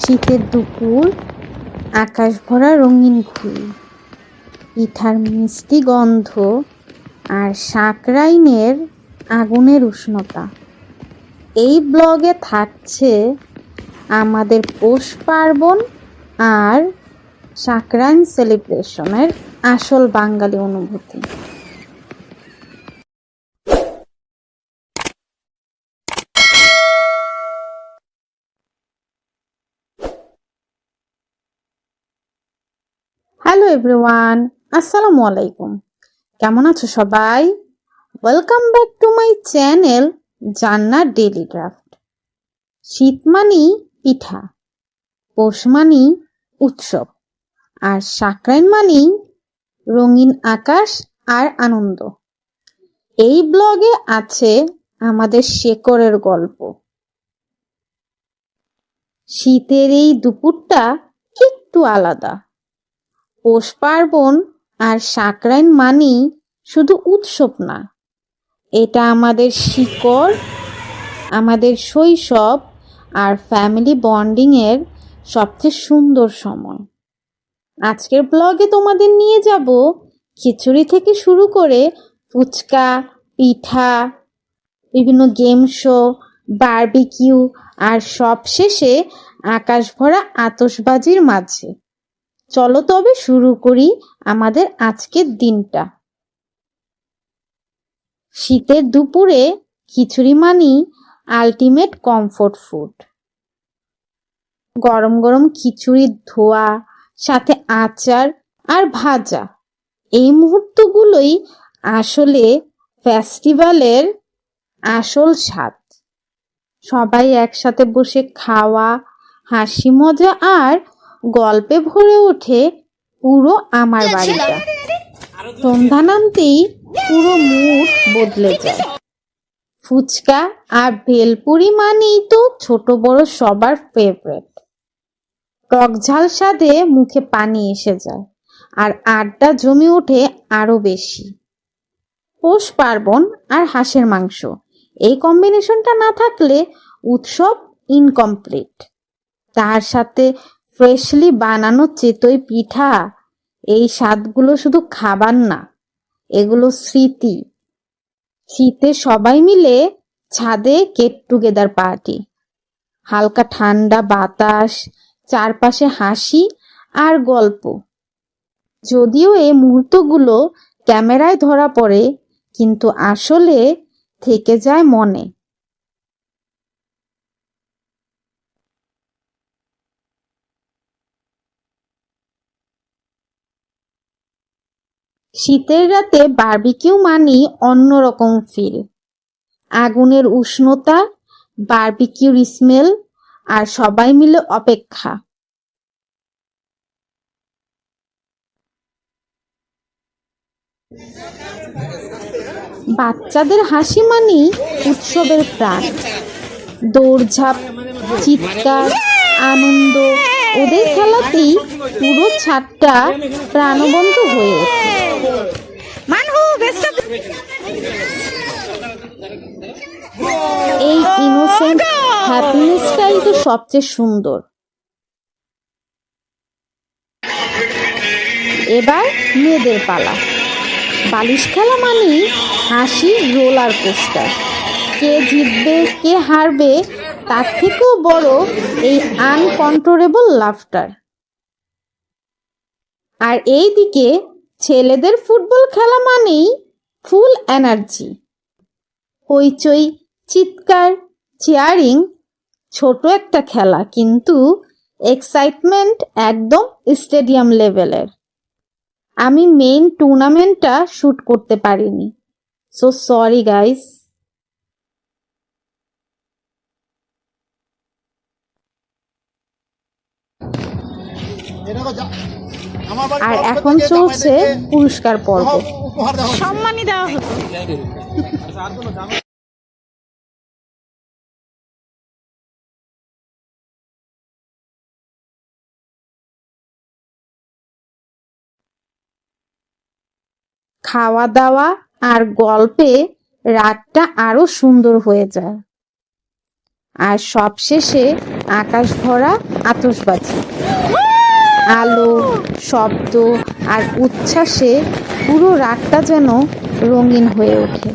শীতের দুপুর, আকাশ ভরা রঙিন ঘুড়ি পিঠার মিষ্টি গন্ধ আর সাকরাইনের আগুনের উষ্ণতা। এই ব্লগে থাকছে আমাদের পৌষ পার্বণ আর সাকরাইন সেলিব্রেশনের আসল বাঙালি অনুভূতি। এভরিওয়ান আসসালামু আলাইকুম কেমন আছো সবাই? Welcome back to my channel জান্নার daily draft শীত মানি পিঠা, পৌষ মানি উৎসব, আর সাকরাইন মানি রঙিন আকাশ আর আনন্দ। এই ব্লগে আছে আমাদের শেকরের গল্প। শীতের এই দুপুরটা একটু আলাদা। পৌষ পার্বণ আর সাকরাইন মানি শুধু উৎসব না। এটা আমাদের শিকড়, আমাদের শৈশব আর ফ্যামিলি বন্ডিংয়ের সবচেয়ে সুন্দর সময়। আজকের ব্লগে তোমাদের নিয়ে যাব খিচুড়ি থেকে শুরু করে ফুচকা, পিঠা, বিভিন্ন গেম শো বারবিকিউ আর সবশেষে আকাশ ভরা আতশবাজির মাঝে। চলো তবে শুরু করি আমাদের আজকের দিনটা। শীতের দুপুরে খিচুড়ি মানি আলটিমেট কমফোর্ট ফুড গরম গরম খিচুড়ির ধোয়া, সাথে আচার আর ভাজা। এই মুহূর্তগুলোই আসলে ফেস্টিভ্যালের আসল স্বাদ। সবাই একসাথে বসে খাওয়া, হাসি মজা আর গল্পে ভরে ওঠে পুরো আমার বাড়িটা। সন্ধ্যা নামতেই পুরো মুড বদলে যায়। ফুচকা আর ভেলপুরি মানেই তো ছোট বড় সবার ফেভারেট টক ঝাল স্বাদে মুখে পানি এসে যায় আর আড্ডা জমে ওঠে আরও বেশি। পৌষ পার্বণ আর হাঁসের মাংস এই কম্বিনেশনটা না থাকলে উৎসব ইনকমপ্লিট তার সাথে ফ্রেশলি বানানো চেতই পিঠা। এই স্বাদগুলো শুধু খাবার না, এগুলো স্মৃতি। শীতে সবাই মিলে ছাদে গেট টুগেদার পার্টি হালকা ঠান্ডা বাতাস, চারপাশে হাসি আর গল্প। যদিও এই মুহূর্তগুলো ক্যামেরায় ধরা পড়ে, কিন্তু আসলে থেকে যায় মনে। শীতের রাতে বার্বিকিউ মানেই অন্যরকম ফিল আগুনের উষ্ণতা, বারবিকিউর স্মেল আর সবাই মিলে অপেক্ষা। বাচ্চাদের হাসি মানেই উৎসবের প্রাণ। দৌড়ঝাঁপ, চিৎকার, আনন্দ, ওদের খেলাতেই পুরো ছাদটা প্রাণবন্ত হয়ে ওঠে। এই ইনোসেন্ট হ্যাপিনেসটাই তো সবচেয়ে সুন্দর। এবার মেয়েদের পালা। বালিশ খেলা মানেই হাসি রোলার কোস্টার কে জিতবে কে হারবে তার থেকেও বড় এই আনকন্ট্রোলেবল লাফটার আর এই দিকে ছেলেদের ফুটবল খেলা মানেই ফুল এনার্জি। হইচই, চিৎকার চেয়ারিং ছোট একটা খেলা, কিন্তু এক্সাইটমেন্ট একদম স্টেডিয়াম লেভেলের আমি মেইন টুর্নামেন্টটা শ্যুট করতে পারিনি। সো সরি গাইস আর এখন চলছে পুরস্কার পর্ব। সম্মানই দেওয়া হতো খাওয়া দাওয়া আর গল্পে রাতটা আরও সুন্দর হয়ে যায়। আর সবশেষে আকাশ ভরা আতশবাজি আলো শব্দ আর উচ্ছ্বাসে পুরো রাতটা যেন রঙিন হয়ে ওঠে।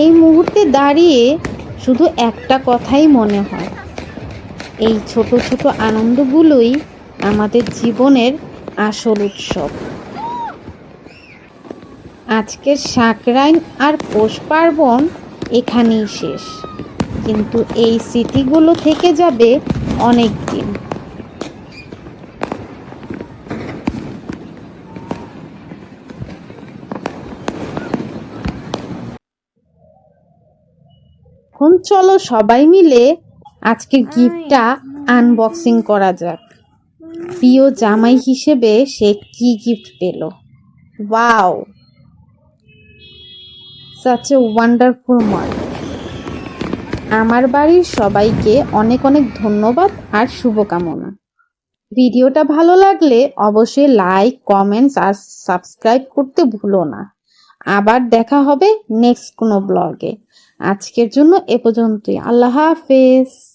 এই মুহূর্তে দাঁড়িয়ে শুধু একটা কথাই মনে হয়। এই ছোট ছোট আনন্দগুলোই আমাদের জীবনের আসল উৎসব। আজকের সাঁকরাইন আর পৌষ পার্বণ এখানেই শেষ। কিন্তু এই স্মৃতিগুলো থেকে যাবে অনেক দিন এখন চলো সবাই মিলে আজকের গিফটটা আনবক্সিং করা যাক। প্রিয় জামাই হিসেবে সে কি গিফট পেল? ওয়াও সাচ এ ওয়ান্ডারফুল মাল আমার বাড়ির সবাইকে অনেক অনেক ধন্যবাদ আর শুভকামনা। ভিডিওটা ভালো লাগলে অবশ্যই লাইক কমেন্টস আর সাবস্ক্রাইব করতে ভুলো না। আবার দেখা হবে নেক্সট কোনো ব্লগে আজকের জন্য এ পর্যন্তই। আল্লাহ হাফেজ।